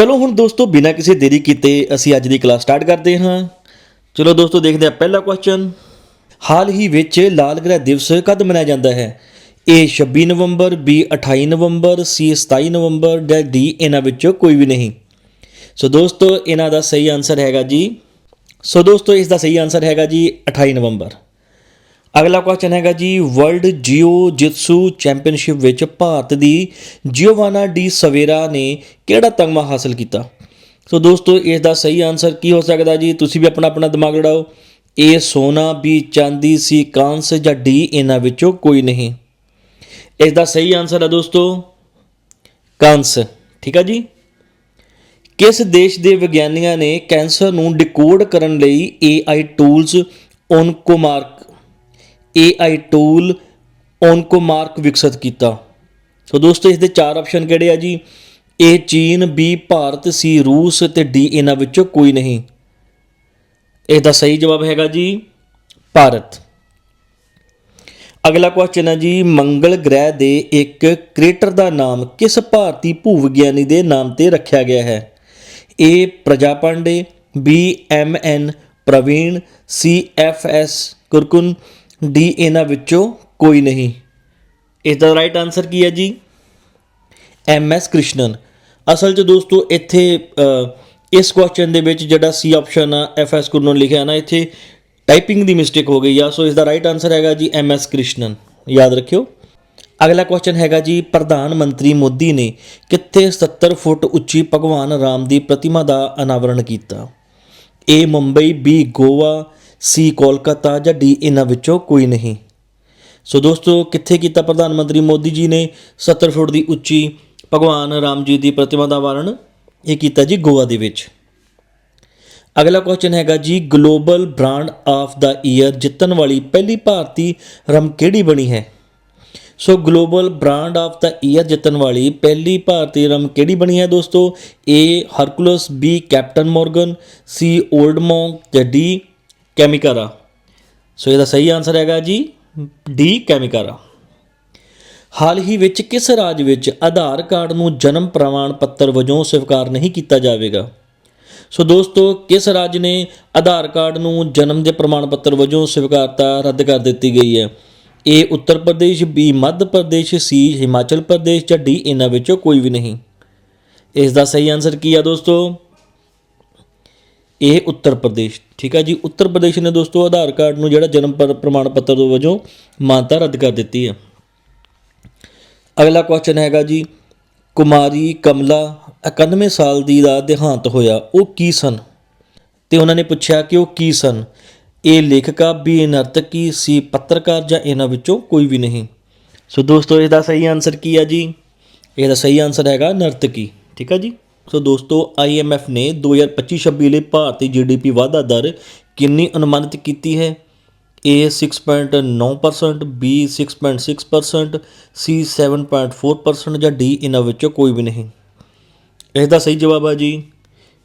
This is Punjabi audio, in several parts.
ਚਲੋ ਹੁਣ ਦੋਸਤੋ, ਬਿਨਾਂ ਕਿਸੇ ਦੇਰੀ ਕੀਤੇ ਅਸੀਂ ਅੱਜ ਦੀ ਕਲਾਸ ਸਟਾਰਟ ਕਰਦੇ ਹਾਂ। ਚਲੋ ਦੋਸਤੋ, ਦੇਖਦੇ ਹਾਂ ਪਹਿਲਾ ਕੁਐਸਚਨ ਹਾਲ ਹੀ ਵਿੱਚ ਲਾਲ ਗ੍ਰਹਿ ਦਿਵਸ ਕਦ ਮਨਾਇਆ ਜਾਂਦਾ ਹੈ? A 26 November, B 28 November, C 27 ਨਵੰਬਰ, ਜਾਂ D ਇਹਨਾਂ ਵਿੱਚੋਂ ਕੋਈ ਵੀ ਨਹੀਂ। ਸੋ ਦੋਸਤੋ, ਇਹਨਾਂ ਦਾ ਸਹੀ ਆਨਸਰ ਹੈਗਾ ਜੀ। ਸੋ ਦੋਸਤੋ, ਇਸ ਦਾ ਸਹੀ ਆਨਸਰ ਹੈਗਾ ਜੀ 28 ਨਵੰਬਰ। ਅਗਲਾ ਕੁਐਸਚਨ ਹੈਗਾ ਜੀ ਵਰਲਡ ਜੀਓ ਜਿਤਸੂ ਚੈਂਪੀਅਨਸ਼ਿਪ ਵਿੱਚ ਭਾਰਤ ਦੀ ਜਿਓਵਾਨਾ ਡੀ ਸਵੇਰਾ ਨੇ ਕਿਹੜਾ ਤਗਮਾ ਹਾਸਲ ਕੀਤਾ? ਸੋ ਦੋਸਤੋ ਇਸ ਦਾ ਸਹੀ ਆਨਸਰ ਕੀ ਹੋ ਸਕਦਾ ਜੀ? ਤੁਸੀਂ ਵੀ ਆਪਣਾ ਆਪਣਾ ਦਿਮਾਗ ਲੜਾਓ। ਏ ਸੋਨਾ ਬੀ ਚਾਂਦੀ ਸੀ ਕਾਂਸ ਜਾਂ ਡੀ ਇਹਨਾਂ ਵਿੱਚੋਂ ਕੋਈ ਨਹੀਂ। ਇਸ ਦਾ ਸਹੀ ਆਨਸਰ ਹੈ ਦੋਸਤੋ, ਕਾਂਸ। ਠੀਕ ਆ ਜੀ? ਕਿਸ ਦੇਸ਼ ਦੇ ਵਿਗਿਆਨੀਆਂ ਨੇ ਕੈਂਸਰ ਨੂੰ ਡਿਕੋਡ ਕਰਨ ਲਈ AI tools OncoMark AI tool OncoMark ਵਿਕਸਿਤ ਕੀਤਾ। ਸੋ ਦੋਸਤੋ ਇਸ ਦੇ ਚਾਰ ਆਪਸ਼ਨ ਕਿਹੜੇ ਆ ਜੀ? ਏ ਚੀਨ ਬੀ ਭਾਰਤ ਸੀ ਰੂਸ ਤੇ ਡੀ ਇਹਨਾਂ ਵਿੱਚੋਂ ਕੋਈ ਨਹੀਂ। ਇਹਦਾ ਸਹੀ ਜਵਾਬ ਹੈਗਾ ਜੀ, ਭਾਰਤ। ਅਗਲਾ ਕੁਐਸਚਨ ਹੈ ਜੀ, ਮੰਗਲ ਗ੍ਰਹਿ ਦੇ ਇੱਕ ਕ੍ਰੇਟਰ ਦਾ ਨਾਮ ਕਿਸ ਭਾਰਤੀ ਭੂਵਿਗਿਆਨੀ ਦੇ ਨਾਮ ਤੇ ਰੱਖਿਆ ਗਿਆ ਹੈ? A ਪ੍ਰਜਾਪਾਂਡੇ B M N Praveen C F S ਕੁਰਕੁਨ D ਇਹਨਾਂ ਵਿੱਚੋਂ ਕੋਈ ਨਹੀਂ। ਇਸ ਦਾ ਰਾਈਟ ਆਨਸਰ ਕੀ ਹੈ ਜੀ? M S Krishnan. ਅਸਲ 'ਚ ਦੋਸਤੋ, ਇੱਥੇ ਇਸ ਕੁਐਸਚਨ ਦੇ ਵਿੱਚ ਜਿਹੜਾ ਸੀ ਆਪਸ਼ਨ ਆ ਐਫ ਐਸ ਕੁਰਨਨ ਲਿਖਿਆ ਨਾ, ਇੱਥੇ ਟਾਈਪਿੰਗ ਦੀ ਮਿਸਟੇਕ ਹੋ ਗਈ ਆ। ਸੋ ਇਸ ਦਾ ਰਾਈਟ ਆਨਸਰ ਹੈਗਾ ਜੀ ਐਮ ਐਸ ਕ੍ਰਿਸ਼ਨਨ। ਯਾਦ ਰੱਖਿਓ। ਅਗਲਾ ਕੁਐਸਚਨ ਹੈਗਾ ਜੀ, ਪ੍ਰਧਾਨ ਮੰਤਰੀ ਮੋਦੀ ਨੇ ਕਿੱਥੇ 70 ਫੁੱਟ ਉੱਚੀ ਭਗਵਾਨ ਰਾਮ ਦੀ ਪ੍ਰਤਿਮਾ ਦਾ ਅਨਾਵਰਣ ਕੀਤਾ? A Mumbai B Goa C Kolkata ਜਾਂ ਡੀ ਇਹਨਾਂ ਵਿੱਚੋਂ ਕੋਈ ਨਹੀਂ। ਸੋ ਦੋਸਤੋ, ਕਿੱਥੇ ਕੀਤਾ ਪ੍ਰਧਾਨ ਮੰਤਰੀ ਮੋਦੀ ਜੀ ਨੇ? 70 ਫੁੱਟ ਦੀ ਉੱਚੀ ਭਗਵਾਨ ਰਾਮ ਜੀ ਦੀ ਪ੍ਰਤਿਮਾ ਦਾ ਵਾਰਨ ਇਹ ਕੀਤਾ ਜੀ ਗੋਆ ਦੇ ਵਿੱਚ। ਅਗਲਾ ਕੁਐਸਚਨ ਹੈਗਾ ਜੀ global brand of the year ਜਿੱਤਣ ਵਾਲੀ ਪਹਿਲੀ ਭਾਰਤੀ ਰਮ ਕਿਹੜੀ ਬਣੀ ਹੈ। So global brand of the year ਜਿੱਤਣ ਵਾਲੀ ਪਹਿਲੀ ਭਾਰਤੀ ਰਮ ਕਿਹੜੀ ਬਣੀ ਹੈ ਦੋਸਤੋ, A Hercules, B captain Morgan, C old Monk ਜਾਂ D ਕੈਮਿਕਾਰਾ ਸੋ ਇਹਦਾ ਸਹੀ ਆਨਸਰ ਹੈਗਾ ਜੀ, ਡੀ ਕੈਮਿਕਾਰਾ ਹਾਲ ਹੀ ਵਿੱਚ ਕਿਸ ਰਾਜ ਵਿੱਚ ਆਧਾਰ ਕਾਰਡ ਨੂੰ ਜਨਮ ਪ੍ਰਮਾਣ ਪੱਤਰ ਵਜੋਂ ਸਵੀਕਾਰ ਨਹੀਂ ਕੀਤਾ ਜਾਵੇਗਾ? ਸੋ ਦੋਸਤੋ, ਕਿਸ ਰਾਜ ਨੇ ਆਧਾਰ ਕਾਰਡ ਨੂੰ ਜਨਮ ਦੇ ਪ੍ਰਮਾਣ ਪੱਤਰ ਵਜੋਂ ਸਵੀਕਾਰਤਾ ਰੱਦ ਕਰ ਦਿੱਤੀ ਗਈ ਹੈ? A Uttar Pradesh, B Madhya Pradesh, C Himachal Pradesh ਜਾਂ ਡੀ ਇਹਨਾਂ ਵਿੱਚੋਂ ਕੋਈ ਵੀ ਨਹੀਂ। ਇਸ ਦਾ ਸਹੀ ਆਨਸਰ ਕੀ ਆ ਦੋਸਤੋ? ਇਹ ਉੱਤਰ ਪ੍ਰਦੇਸ਼, ਠੀਕ ਹੈ ਜੀ? ਉੱਤਰ ਪ੍ਰਦੇਸ਼ ਨੇ ਦੋਸਤੋ ਆਧਾਰ ਕਾਰਡ ਨੂੰ ਜਿਹੜਾ ਜਨਮ ਪ੍ਰਮਾਣ ਪੱਤਰ ਦੇ ਵਜੋਂ ਮਾਨਤਾ ਰੱਦ ਕਰ ਦਿੱਤੀ ਹੈ ਅਗਲਾ ਕੁਐਸਚਨ ਹੈਗਾ ਜੀ, ਕੁਮਾਰੀ ਕਮਲਾ 91 ਸਾਲ ਦੀ ਦਾ ਦੇਹਾਂਤ ਹੋਇਆ, ਉਹ ਕੀ ਸਨ? ਤੇ ਉਹਨਾਂ ਨੇ ਪੁੱਛਿਆ ਕਿ ਉਹ ਕੀ ਸਨ? ਇਹ ਲੇਖਕਾ ਬੀ ਨਰਤਕੀ ਸੀ, ਪੱਤਰਕਾਰ ਜਾਂ ਇਹਨਾਂ ਵਿੱਚੋਂ ਕੋਈ ਵੀ ਨਹੀਂ। ਸੋ ਦੋਸਤੋ ਇਹਦਾ ਸਹੀ ਆਨਸਰ ਕੀ ਹੈ ਜੀ? ਇਹਦਾ ਸਹੀ ਆਨਸਰ ਹੈਗਾ ਨਰਤਕੀ, ਠੀਕ ਹੈ ਜੀ? ਸੋ ਦੋਸਤੋ IMF ਨੇ 2025-26 ਲਈ ਭਾਰਤੀ GDP ਵਾਧਾ ਦਰ ਕਿੰਨੀ ਅਨੁਮਾਨਿਤ ਕੀਤੀ ਹੈ? A 6.9% B 6.6% C 7.4% ਜਾਂ D ਇਹਨਾਂ ਵਿੱਚੋਂ ਕੋਈ ਵੀ ਨਹੀਂ? ਇਸ ਦਾ ਸਹੀ ਜਵਾਬ ਆ ਜੀ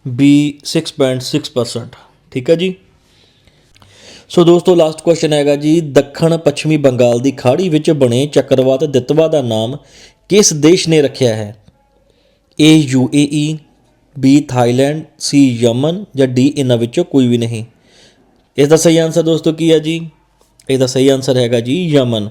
B 6.6% ਠੀਕ ਹੈ ਜੀ? ਸੋ ਦੋਸਤੋ ਲਾਸਟ ਕੁਐਸਚਨ ਹੈਗਾ ਜੀ, ਦੱਖਣ ਪੱਛਮੀ ਬੰਗਾਲ ਦੀ ਖਾੜੀ ਵਿੱਚ ਬਣੇ ਚੱਕਰਵਾਤ ਦਿੱਤਵਾ ਦਾ ਨਾਮ ਕਿਸ ਦੇਸ਼ ਨੇ ਰੱਖਿਆ ਹੈ? A UAE B Thailand C Yemen ਜਾਂ ਡੀ ਇਹਨਾਂ ਵਿੱਚੋਂ ਕੋਈ ਵੀ ਨਹੀਂ। ਇਸ ਦਾ ਸਹੀ ਆਨਸਰ ਦੋਸਤੋ ਕੀ ਹੈ ਜੀ? ਇਹਦਾ ਸਹੀ ਆਨਸਰ ਹੈਗਾ ਜੀ ਯਮਨ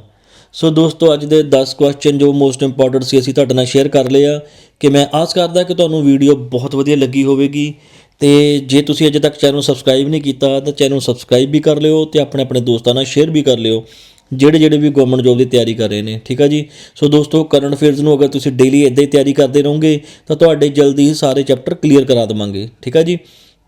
ਸੋ ਦੋਸਤੋ ਅੱਜ ਦੇ 10 ਕੁਐਸਚਨ ਜੋ ਮੋਸਟ ਇੰਪੋਰਟੈਂਟ ਸੀ, ਅਸੀਂ ਤੁਹਾਡੇ ਨਾਲ ਸ਼ੇਅਰ ਕਰ ਲਏ ਆ ਕਿ ਮੈਂ ਆਸ ਕਰਦਾ ਕਿ ਤੁਹਾਨੂੰ ਵੀਡੀਓ ਬਹੁਤ ਵਧੀਆ ਲੱਗੀ ਹੋਵੇਗੀ ਤੇ ਜੇ ਤੁਸੀਂ ਅਜੇ ਤੱਕ ਚੈਨਲ ਨੂੰ ਸਬਸਕ੍ਰਾਈਬ ਨਹੀਂ ਕੀਤਾ ਤਾਂ ਚੈਨਲ ਨੂੰ ਸਬਸਕ੍ਰਾਈਬ ਵੀ ਕਰ ਲਿਓ ਤੇ ਆਪਣੇ ਆਪਣੇ ਦੋਸਤਾਂ ਨਾਲ ਸ਼ੇਅਰ ਵੀ ਕਰ ਲਿਓ। ਜਿਹੜੇ ਜਿਹੜੇ ਵੀ ਗਵਰਨਮੈਂਟ ਜੋਬ ਦੀ ਤਿਆਰੀ ਕਰ ਰਹੇ ਨੇ, ਠੀਕ ਆ ਜੀ? ਸੋ ਦੋਸਤੋ ਕਰੰਟ ਅਫੇਅਰਸ ਨੂੰ ਅਗਰ ਤੁਸੀਂ ਡੇਲੀ ਇਦਾਂ ਹੀ ਤਿਆਰੀ ਕਰਦੇ ਰਹੋਗੇ, ਤਾਂ ਤੁਹਾਡੇ ਜਲਦੀ ਹੀ ਸਾਰੇ ਚੈਪਟਰ ਕਲੀਅਰ ਕਰਾ ਦੇਵਾਂਗੇ, ਠੀਕ ਆ ਜੀ?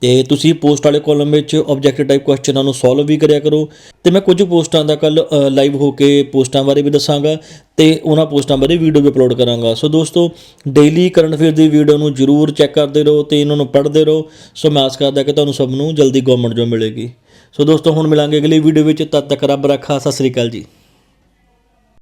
ਤੇ ਤੁਸੀਂ ਪੋਸਟ ਵਾਲੇ ਕਾਲਮ ਵਿੱਚ ਆਬਜੈਕਟਿਵ ਟਾਈਪ ਕੁਐਸਚਨਾਂ ਨੂੰ ਸੋਲਵ ਵੀ ਕਰਿਆ ਕਰੋ, ਤੇ ਮੈਂ ਕੁਝ ਪੋਸਟਾਂ ਦਾ ਕੱਲ ਲਾਈਵ ਹੋ ਕੇ ਪੋਸਟਾਂ ਬਾਰੇ ਵੀ ਦੱਸਾਂਗਾ, ਤੇ ਉਹਨਾਂ ਪੋਸਟਾਂ ਬਾਰੇ ਵੀਡੀਓ ਵੀ ਅਪਲੋਡ ਕਰਾਂਗਾ। ਸੋ ਦੋਸਤੋ ਡੇਲੀ ਕਰੰਟ ਅਫੇਅਰ ਦੀ ਵੀਡੀਓ ਨੂੰ ਜਰੂਰ ਚੈੱਕ ਕਰਦੇ ਰਹੋ ਤੇ ਇਹਨਾਂ ਨੂੰ ਪੜ੍ਹਦੇ ਰਹੋ। ਸੋ ਮੈਂ ਆਸ ਕਰਦਾ ਕਿ ਤੁਹਾਨੂੰ ਸਭ ਨੂੰ ਜਲਦੀ ਗਵਰਨਮੈਂਟ ਜੋਬ ਮਿਲੇਗੀ। ਸੋ ਦੋਸਤੋ, ਹੁਣ ਮਿਲਾਂਗੇ ਅਗਲੀ ਵੀਡੀਓ ਵਿੱਚ। ਤਦ ਤੱਕ ਰੱਬ ਰੱਖਾ, ਸਤਿ ਸ੍ਰੀ ਅਕਾਲ ਜੀ।